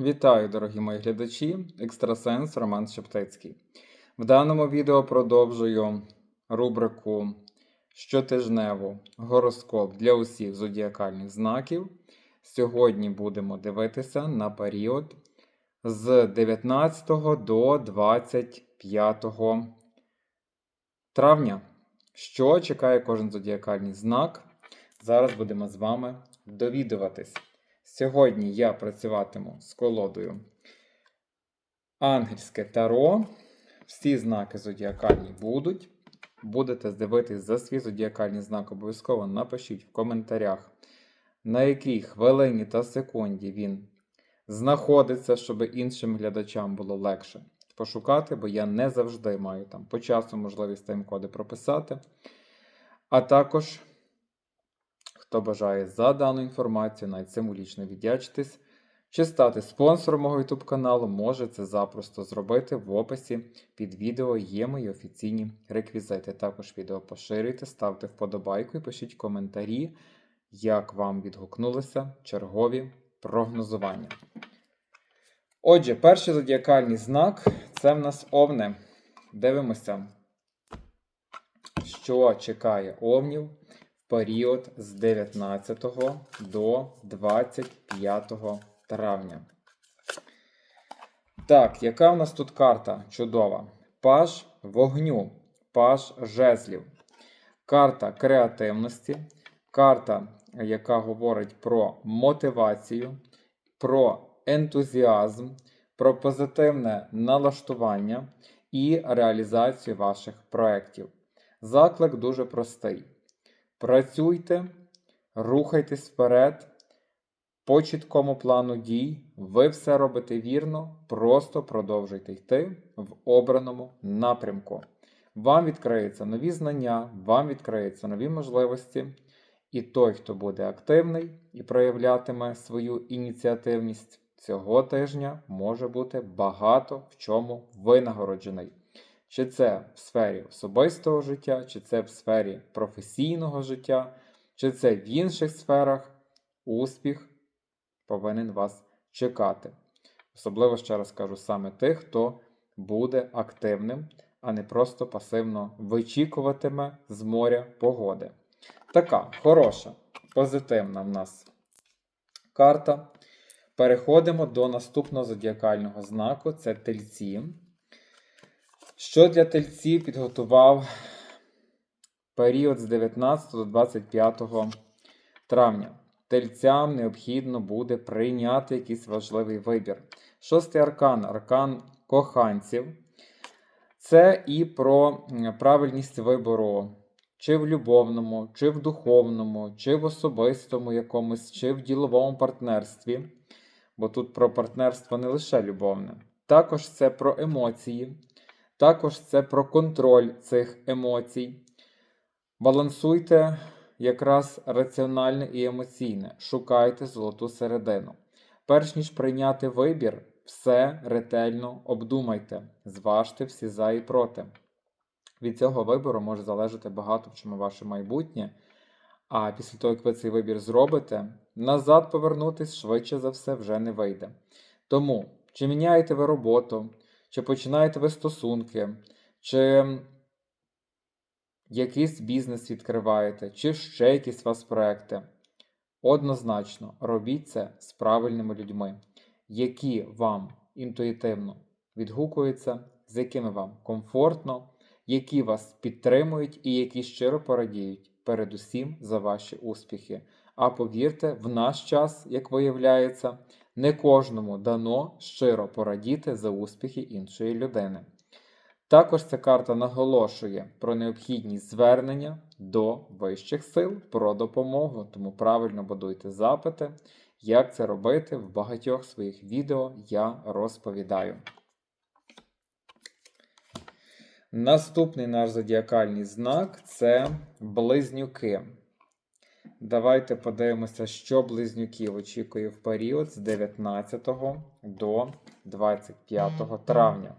Вітаю, дорогі мої глядачі! Екстрасенс Роман Шептицький. В даному відео продовжую рубрику щотижневу гороскоп для усіх зодіакальних знаків. Сьогодні будемо дивитися на період з 19 до 25 травня. Що чекає кожен зодіакальний знак? Зараз будемо з вами довідуватись. Сьогодні я працюватиму з колодою Ангельське Таро. Всі знаки зодіакальні будуть. Будете дивитись за свій зодіакальний знак, обов'язково напишіть в коментарях, на якій хвилині та секунді він знаходиться, щоб іншим глядачам було легше пошукати, бо я не завжди маю там по часу можливість тайм-коди прописати. А також. Хто бажає за дану інформацію, навіть символічно віддячитись, чи стати спонсором мого YouTube каналу, може це запросто зробити в описі під відео є мої офіційні реквізити. Також відео поширюйте, ставте вподобайку і пишіть коментарі, як вам відгукнулися чергові прогнозування. Отже, перший зодіакальний знак це в нас овни. Дивимося, що чекає овнів період з 19 до 25 травня. Так, яка в нас тут карта чудова? Паж вогню, паж жезлів. Карта креативності, карта, яка говорить про мотивацію, про ентузіазм, про позитивне налаштування і реалізацію ваших проєктів. Заклик дуже простий. Працюйте, рухайтесь вперед. По чіткому плану дій, ви все робите вірно, просто продовжуйте йти в обраному напрямку. Вам відкриються нові знання, вам відкриються нові можливості. І той, хто буде активний і проявлятиме свою ініціативність цього тижня, може бути багато в чому винагороджений. Чи це в сфері особистого життя, чи це в сфері професійного життя, чи це в інших сферах успіх повинен вас чекати. Особливо, ще раз кажу, саме тих, хто буде активним, а не просто пасивно вичікуватиме з моря погоди. Така хороша, позитивна в нас карта. Переходимо до наступного зодіакального знаку це тельці. Що для тельців підготував період з 19 до 25 травня? Тельцям необхідно буде прийняти якийсь важливий вибір. Шостий аркан аркан коханців. Це і про правильність вибору, чи в любовному, чи в духовному, чи в особистому якомусь, чи в діловому партнерстві. Бо тут про партнерство не лише любовне. Також це про емоції. Також це про контроль цих емоцій. Балансуйте якраз раціональне і емоційне. Шукайте золоту середину. Перш ніж прийняти вибір, все ретельно обдумайте, зважте всі за і проти. Від цього вибору може залежати багато в чому ваше майбутнє. А після того, як ви цей вибір зробите, назад повернутись швидше за все вже не вийде. Тому, чи міняєте ви роботу, чи починаєте ви стосунки, чи якийсь бізнес відкриваєте, чи ще якісь у вас проекти. Однозначно робіть це з правильними людьми, які вам інтуїтивно відгукуються, з якими вам комфортно, які вас підтримують і які щиро порадіють передусім за ваші успіхи. А повірте, в наш час, як виявляється, не кожному дано щиро порадіти за успіхи іншої людини. Також ця карта наголошує про необхідність звернення до вищих сил про допомогу, тому правильно будуйте запити. Як це робити в багатьох своїх відео я розповідаю. Наступний наш зодіакальний знак це близнюки. Давайте подивимося, що близнюків очікує в період з 19 до 25 травня.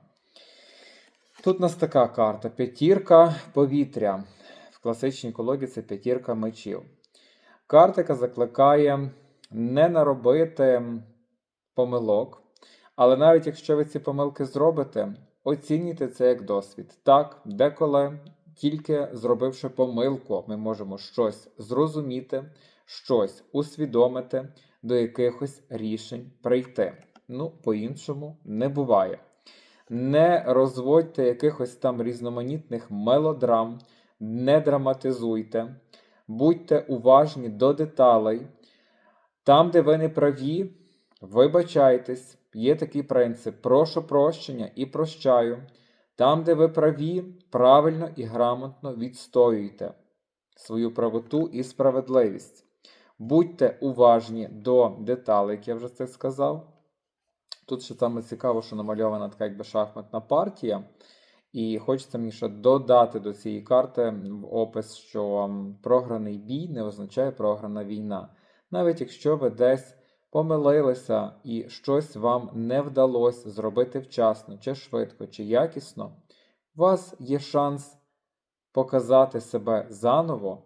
Тут у нас така карта: п'ятірка повітря. В класичній колоді це п'ятірка мечів. Карта, яка закликає не наробити помилок, Але навіть якщо ви ці помилки зробите, оцінюйте це як досвід. Так, деколи, тільки зробивши помилку, ми можемо щось зрозуміти, щось усвідомити, до якихось рішень прийти. Ну, по-іншому не буває. Не розводьте якихось там різноманітних мелодрам, не драматизуйте, будьте уважні до деталей. Там, де ви не праві, вибачайтесь. Є такий принцип: прошу прощення і прощаю. Там, де ви праві, правильно і грамотно відстоюйте свою правоту і справедливість. Будьте уважні до деталей, як я вже це сказав. Тут ще саме цікаво, що намальована така якби шахматна партія. І хочеться мені ще додати до цієї карти в опис, що програний бій не означає програна війна. Навіть якщо ви десь помилилися і щось вам не вдалося зробити вчасно, чи швидко, чи якісно, у вас є шанс показати себе заново.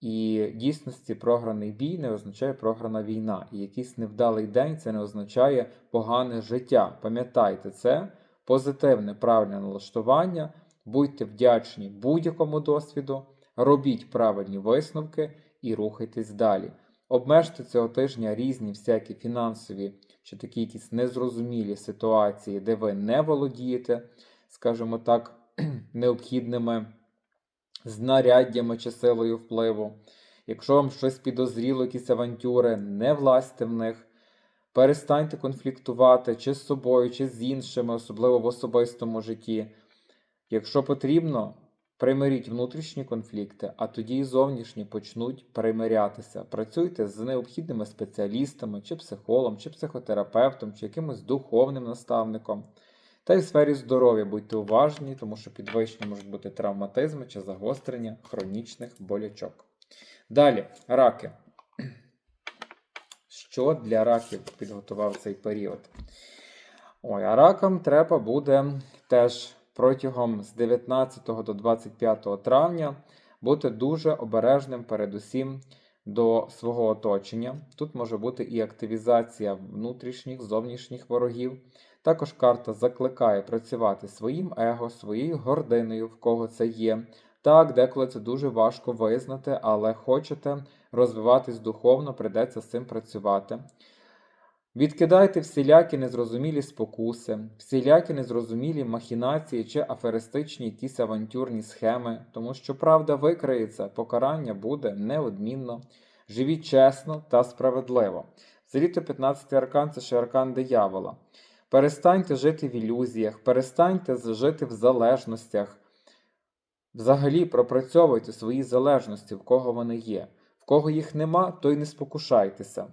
І дійсності програний бій не означає програна війна. І якийсь невдалий день це не означає погане життя. Пам'ятайте це позитивне, правильне налаштування. Будьте вдячні будь-якому досвіду, робіть правильні висновки і рухайтесь далі. Обмежте цього тижня різні всякі фінансові чи такі якісь незрозумілі ситуації, де ви не володієте, скажімо так, необхідними знаряддями чи силою впливу. Якщо вам щось підозріло, якісь авантюри, не влазьте в них. Перестаньте конфліктувати чи з собою, чи з іншими, особливо в особистому житті. Якщо потрібно, примиріть внутрішні конфлікти, а тоді і зовнішні почнуть примирятися. Працюйте з необхідними спеціалістами, чи психологом, чи психотерапевтом, чи якимось духовним наставником. Та й в сфері здоров'я будьте уважні, тому що підвищені можуть бути травматизми чи загострення хронічних болячок. Далі, раки. Що для раків підготував цей період? Ой, а ракам треба буде теж протягом з 19 до 25 травня бути дуже обережним передусім до свого оточення. Тут може бути і активізація внутрішніх, зовнішніх ворогів. Також карта закликає працювати своїм его, своєю гординою, в кого це є. Так, деколи це дуже важко визнати, але хочете розвиватись духовно, прийдеться з цим працювати. Відкидайте всілякі незрозумілі спокуси, всілякі незрозумілі махінації чи аферистичні якісь авантюрні схеми, тому що правда викриється, покарання буде неодмінно. Живіть чесно та справедливо. Взагалі-то 15 аркан це ще аркан диявола. Перестаньте жити в ілюзіях, перестаньте жити в залежностях. Взагалі пропрацьовуйте свої залежності, в кого вони є. В кого їх нема, то й не спокушайтеся.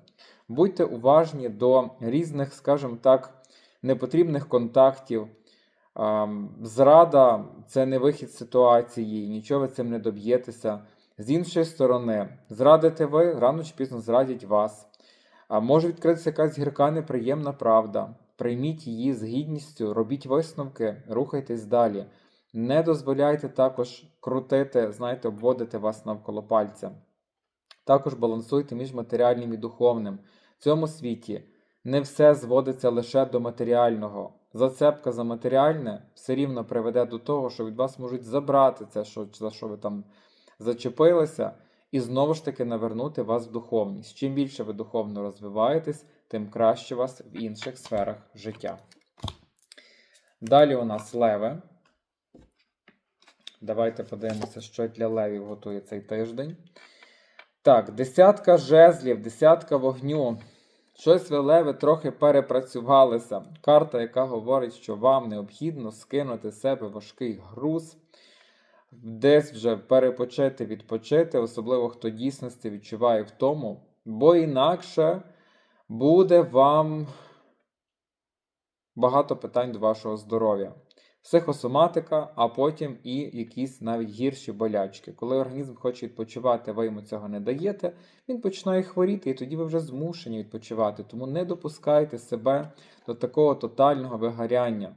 Будьте уважні до різних, скажімо так, непотрібних контактів. Зрада це не вихід ситуації, нічого ви цим не доб'єтеся. З іншої сторони, зрадите ви, рано чи пізно зрадять вас. Може відкритися якась гірка неприємна правда. Прийміть її з гідністю, робіть висновки, рухайтесь далі. Не дозволяйте також крутити, знаєте, обводити вас навколо пальця. Також балансуйте між матеріальним і духовним. В цьому світі не все зводиться лише до матеріального. Зацепка за матеріальне все рівно приведе до того, що від вас можуть забрати це, що, за що ви там зачепилися, і знову ж таки навернути вас в духовність. Чим більше ви духовно розвиваєтесь, тим краще вас в інших сферах життя. Далі у нас леви. Давайте подивимося, що для левів готує цей тиждень. Так, десятка жезлів, десятка вогню. Щось ви леви трохи перепрацювалися. Карта, яка говорить, що вам необхідно скинути з себе важкий груз, десь вже перепочити, відпочити, особливо хто дійсності відчуває в тому, бо інакше буде вам багато питань до вашого здоров'я. Психосоматика, а потім і якісь навіть гірші болячки. Коли організм хоче відпочивати, ви йому цього не даєте, він починає хворіти, і тоді ви вже змушені відпочивати. Тому не допускайте себе до такого тотального вигоряння.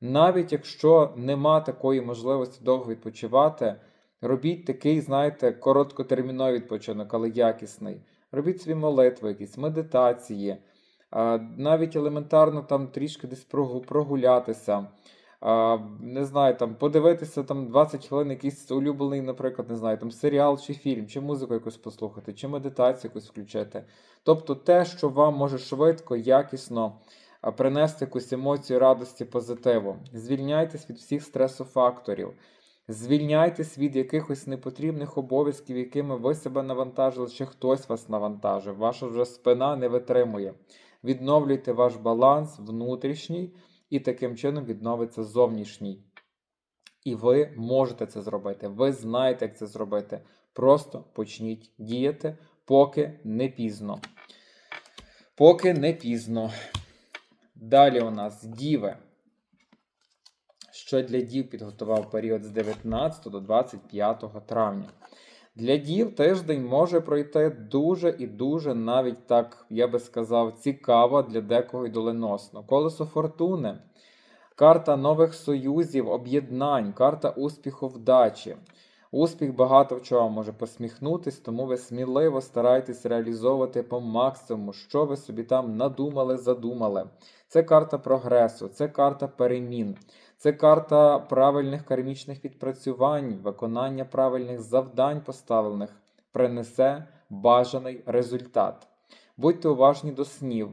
Навіть якщо нема такої можливості довго відпочивати, робіть такий, знаєте, короткотерміновий відпочинок, але якісний. Робіть собі молитви, якісь медитації. навіть елементарно там трішки десь прогулятися. А, не знаю, там подивитися там 20 хвилин якийсь улюблений, наприклад, не знаю, там серіал чи фільм, чи музику якусь послухати, чи медитацію якусь включити. Тобто те, що вам може швидко, якісно принести якусь емоцію радості, позитиву. Звільняйтесь від всіх стресофакторів. Звільняйтесь від якихось непотрібних обов'язків, якими ви себе навантажили, чи хтось вас навантажив. Ваша вже спина не витримує. Відновлюйте ваш баланс внутрішній, і таким чином відновиться зовнішній. І ви можете це зробити. Ви знаєте, як це зробити. Просто почніть діяти, поки не пізно. Поки не пізно. Далі у нас діви. Що для дів підготував період з 19 до 25 травня. Для дів тиждень може пройти дуже і дуже навіть так, я би сказав, цікаво для декого й доленосно. Колесо фортуни, карта нових союзів, об'єднань, карта успіху вдачі. Успіх багато в чому може посміхнутись, тому ви сміливо старайтесь реалізовувати по максимуму, що ви собі там надумали, задумали. Це карта прогресу, це карта перемін, це карта правильних кармічних відпрацювань, виконання правильних завдань поставлених принесе бажаний результат. Будьте уважні до снів.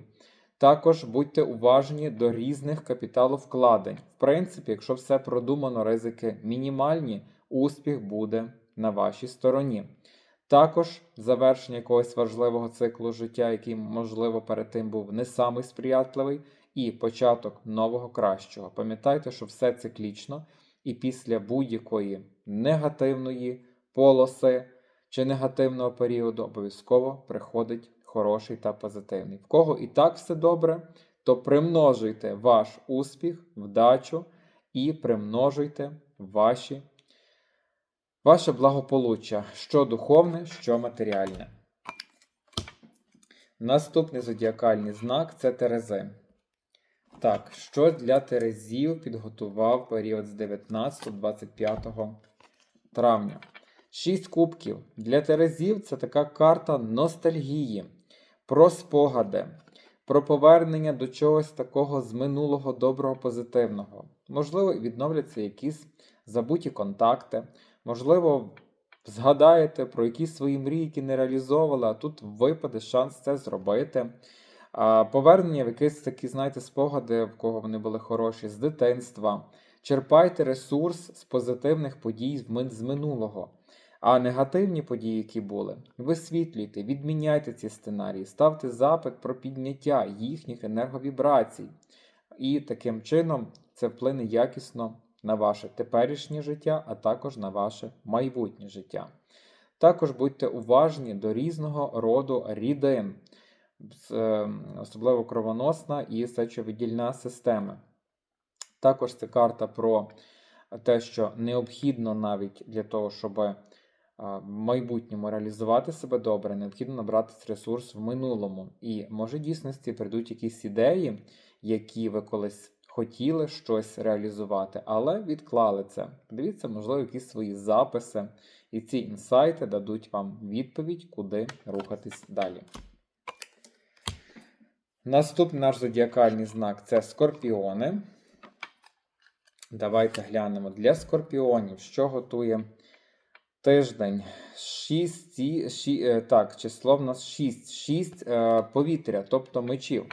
Також будьте уважні до різних капіталовкладень. В принципі, якщо все продумано, ризики мінімальні, успіх буде на вашій стороні. Також завершення якогось важливого циклу життя, який, можливо, перед тим був не самий сприятливий, і початок нового кращого. Пам'ятайте, що все циклічно, і після будь-якої негативної полоси чи негативного періоду обов'язково приходить хороший та позитивний. В кого і так все добре, то примножуйте ваш успіх, вдачу і примножуйте ваші, ваше благополуччя, що духовне, що матеріальне. Наступний зодіакальний знак це Терези. Так, що для Терезів підготував період з 19-25 травня? Шість кубків. Для Терезів це така карта ностальгії, про спогади, про повернення до чогось такого з минулого доброго, позитивного. Можливо, відновляться якісь забуті контакти, можливо, згадаєте про якісь свої мрії, які не реалізовували, а тут випаде шанс це зробити. Повернення в якісь такі, знаєте, спогади, в кого вони були хороші, з дитинства. Черпайте ресурс з позитивних подій з минулого. А негативні події, які були, висвітлюйте, відміняйте ці сценарії, ставте запит про підняття їхніх енерговібрацій. І таким чином це вплине якісно на ваше теперішнє життя, а також на ваше майбутнє життя. Також будьте уважні до різного роду рідин особливо кровоносна і сечовидільна системи. Також це карта про те, що необхідно навіть для того, щоб е, в майбутньому реалізувати себе добре, необхідно набратися ресурс в минулому. І може в дійсності прийдуть якісь ідеї, які ви колись хотіли щось реалізувати, але відклали це. Подивіться, можливо, якісь свої записи, і ці інсайти дадуть вам відповідь, куди рухатись далі. Наступний наш зодіакальний знак це скорпіони. Давайте глянемо для скорпіонів, що готує тиждень. 6, ші, так, число в нас 6. 6 е, повітря, тобто мечів.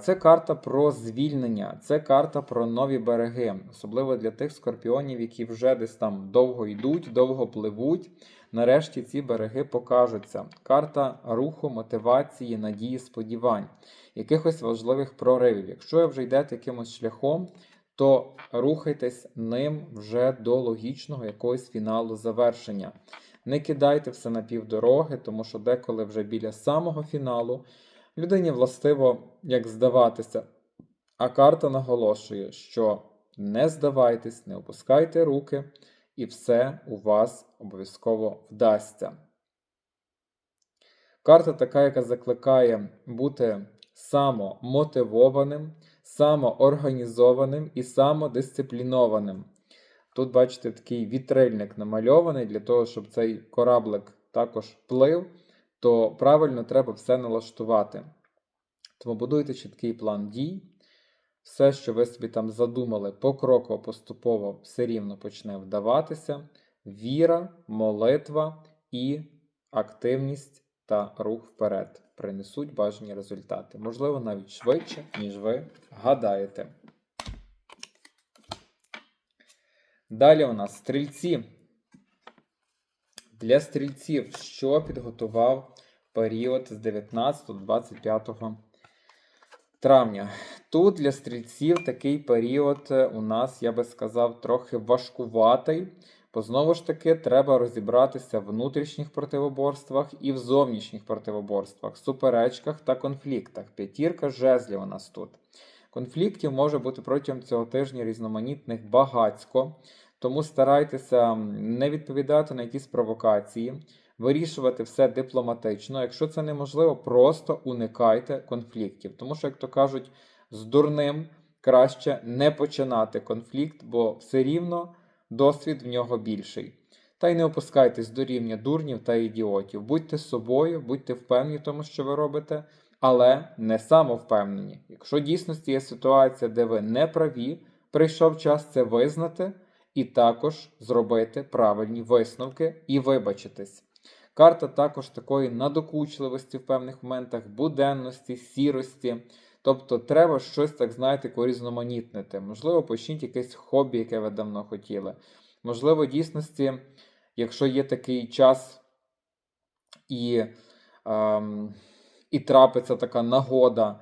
Це карта про звільнення, це карта про нові береги, особливо для тих скорпіонів, які вже десь там довго йдуть, довго пливуть. Нарешті ці береги покажуться. Карта руху, мотивації, надії, сподівань, якихось важливих проривів. Якщо ви вже йдете якимось шляхом, то рухайтесь ним вже до логічного якогось фіналу завершення. Не кидайте все на півдороги, тому що деколи вже біля самого фіналу людині властиво як здаватися. А карта наголошує, що не здавайтесь, не опускайте руки, і все у вас обов'язково вдасться. Карта така, яка закликає бути самомотивованим, самоорганізованим і самодисциплінованим. Тут, бачите, такий вітрильник намальований для того, щоб цей кораблик також плив, то правильно треба все налаштувати. Тому будуйте чіткий план дій. Все, що ви собі там задумали, покроково, поступово все рівно почне вдаватися. Віра, молитва і активність та рух вперед принесуть бажані результати. Можливо, навіть швидше, ніж ви гадаєте. Далі у нас стрільці. Для стрільців, що підготував період з 19 до 25 травня. Тут для стрільців такий період е, у нас, я би сказав, трохи важкуватий. Бо знову ж таки треба розібратися в внутрішніх противоборствах і в зовнішніх противоборствах, суперечках та конфліктах. П'ятірка жезлів у нас тут. Конфліктів може бути протягом цього тижня різноманітних багацько, тому старайтеся не відповідати на якісь провокації, вирішувати все дипломатично. Якщо це неможливо, просто уникайте конфліктів. Тому що, як то кажуть, з дурним краще не починати конфлікт, бо все рівно досвід в нього більший. Та й не опускайтесь до рівня дурнів та ідіотів. Будьте собою, будьте впевнені в тому, що ви робите, але не самовпевнені. Якщо дійсності є ситуація, де ви не праві, прийшов час це визнати і також зробити правильні висновки і вибачитись. Карта також такої надокучливості в певних моментах, буденності, сірості. Тобто треба щось, так знаєте, різноманітнити. Можливо, почніть якесь хобі, яке ви давно хотіли. Можливо, дійсності, якщо є такий час і, ем, і трапиться така нагода,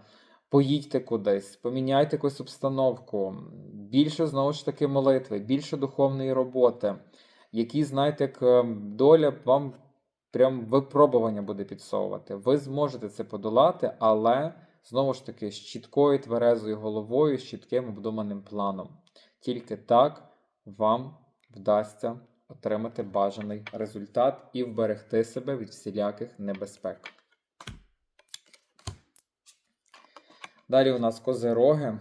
поїдьте кудись, поміняйте якусь обстановку, більше знову ж таки молитви, більше духовної роботи, які, знаєте, як ем, доля вам прям випробування буде підсовувати. Ви зможете це подолати, але знову ж таки з чіткою тверезою головою, з чітким обдуманим планом. Тільки так вам вдасться отримати бажаний результат і вберегти себе від всіляких небезпек. Далі у нас козероги.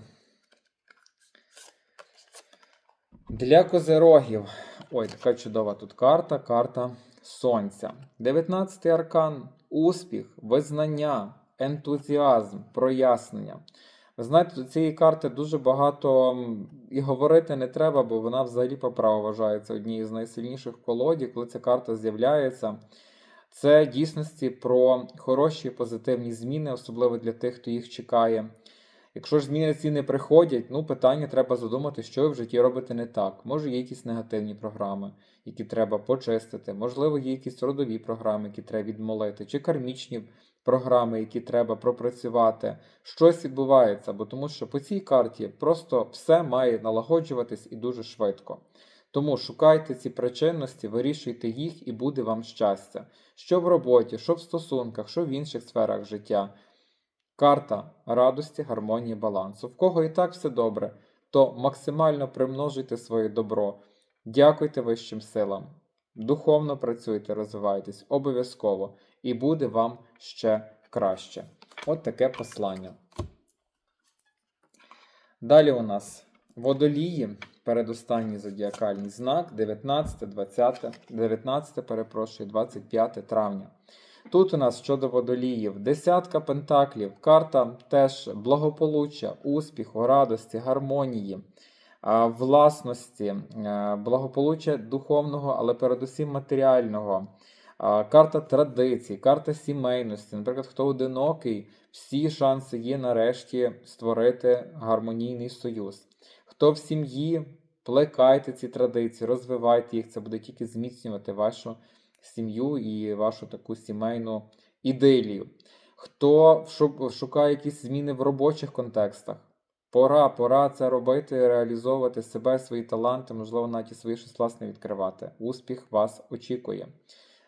Для козерогів. Ой, така чудова тут карта. Карта Сонця. 19 аркан. Успіх, визнання, ентузіазм, прояснення. Ви знаєте, до цієї карти дуже багато і говорити не треба, бо вона взагалі по праву вважається однією з найсильніших колодів, коли ця карта з'являється. Це дійсності про хороші позитивні зміни, особливо для тих, хто їх чекає. Якщо ж зміни ці не приходять, ну питання треба задумати, що ви в житті робите не так. Може, є якісь негативні програми, які треба почистити, можливо, є якісь родові програми, які треба відмолити, чи кармічні програми, які треба пропрацювати. Щось відбувається, бо тому що по цій карті просто все має налагоджуватись і дуже швидко. Тому шукайте ці причинності, вирішуйте їх, і буде вам щастя. Що в роботі, що в стосунках, що в інших сферах життя. Карта радості, гармонії, балансу. В кого і так все добре, то максимально примножуйте своє добро. Дякуйте вищим силам. Духовно працюйте, розвивайтесь обов'язково, і буде вам ще краще. От таке послання. Далі у нас водолії, передостанній зодіакальний знак, 19, 20, 19, перепрошую, 25 травня. Тут у нас щодо водоліїв десятка пентаклів, карта теж благополуччя, успіху, радості, гармонії, власності, е, благополуччя духовного, але передусім матеріального. Карта традицій, карта сімейності. Наприклад, хто одинокий, всі шанси є нарешті створити гармонійний союз. Хто в сім'ї, плекайте ці традиції, розвивайте їх, це буде тільки зміцнювати вашу сім'ю і вашу таку сімейну ідилію. Хто шукає якісь зміни в робочих контекстах, пора, пора це робити, реалізовувати себе, свої таланти, можливо, навіть і свої щось власне відкривати. Успіх вас очікує.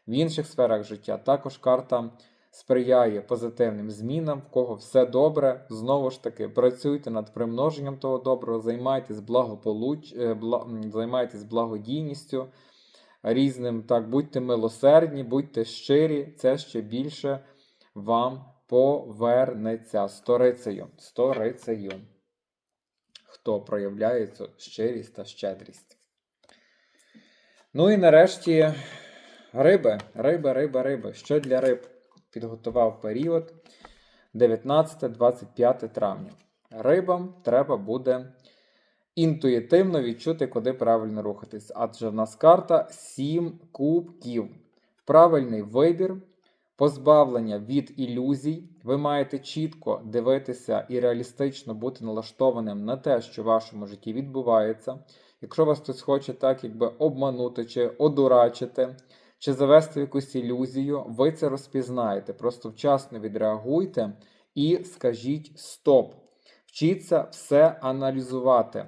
В інших сферах життя також карта сприяє позитивним змінам, в кого все добре. Знову ж таки, працюйте над примноженням того доброго, займайтесь благополуч... Е, займайтесь благодійністю різним. Так, будьте милосердні, будьте щирі, це ще більше вам повернеться сторицею. Сторицею. Хто проявляє цю щирість та щедрість. Ну і нарешті риби, риби, риби, риби. Що для риб підготував період 19-25 травня. Рибам треба буде інтуїтивно відчути, куди правильно рухатись. Адже в нас карта 7 кубків. Правильний вибір, позбавлення від ілюзій. Ви маєте чітко дивитися і реалістично бути налаштованим на те, що в вашому житті відбувається. Якщо вас хтось хоче так, якби обманути чи одурачити, чи завести якусь ілюзію, ви це розпізнаєте. Просто вчасно відреагуйте і скажіть стоп. Вчіться все аналізувати.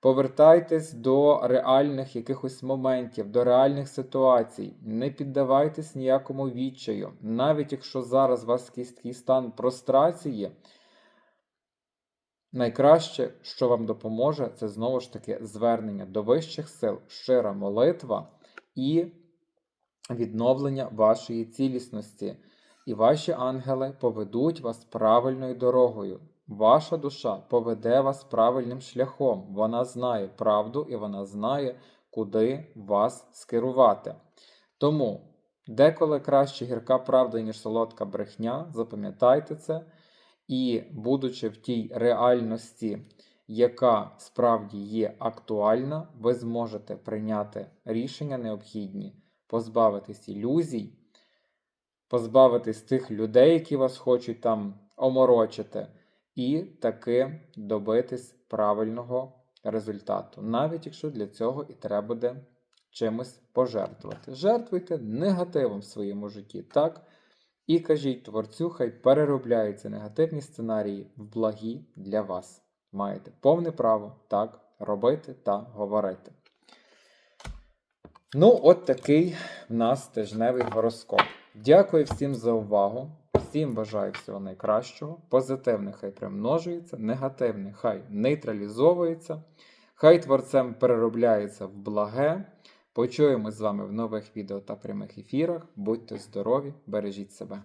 Повертайтесь до реальних якихось моментів, до реальних ситуацій. Не піддавайтесь ніякому відчаю. Навіть якщо зараз у вас такий стан прострації, найкраще, що вам допоможе, це знову ж таки звернення до вищих сил, щира молитва і відновлення вашої цілісності. І ваші ангели поведуть вас правильною дорогою. Ваша душа поведе вас правильним шляхом. Вона знає правду і вона знає, куди вас скерувати. Тому деколи краще гірка правда, ніж солодка брехня. Запам'ятайте це. І, будучи в тій реальності, яка справді є актуальна, ви зможете прийняти рішення необхідні, позбавитись ілюзій, позбавитись тих людей, які вас хочуть там оморочити і таки добитись правильного результату, навіть якщо для цього і треба буде чимось пожертвувати. Жертвуйте негативом в своєму житті, так? І кажіть творцю, хай переробляються негативні сценарії в благі для вас. Маєте повне право так робити та говорити. Ну, от такий в нас тижневий гороскоп. Дякую всім за увагу. Всім бажаю всього найкращого. Позитивне хай примножується, негативне хай нейтралізовується, хай творцем переробляється в благе. Почуємось з вами в нових відео та прямих ефірах. Будьте здорові, бережіть себе.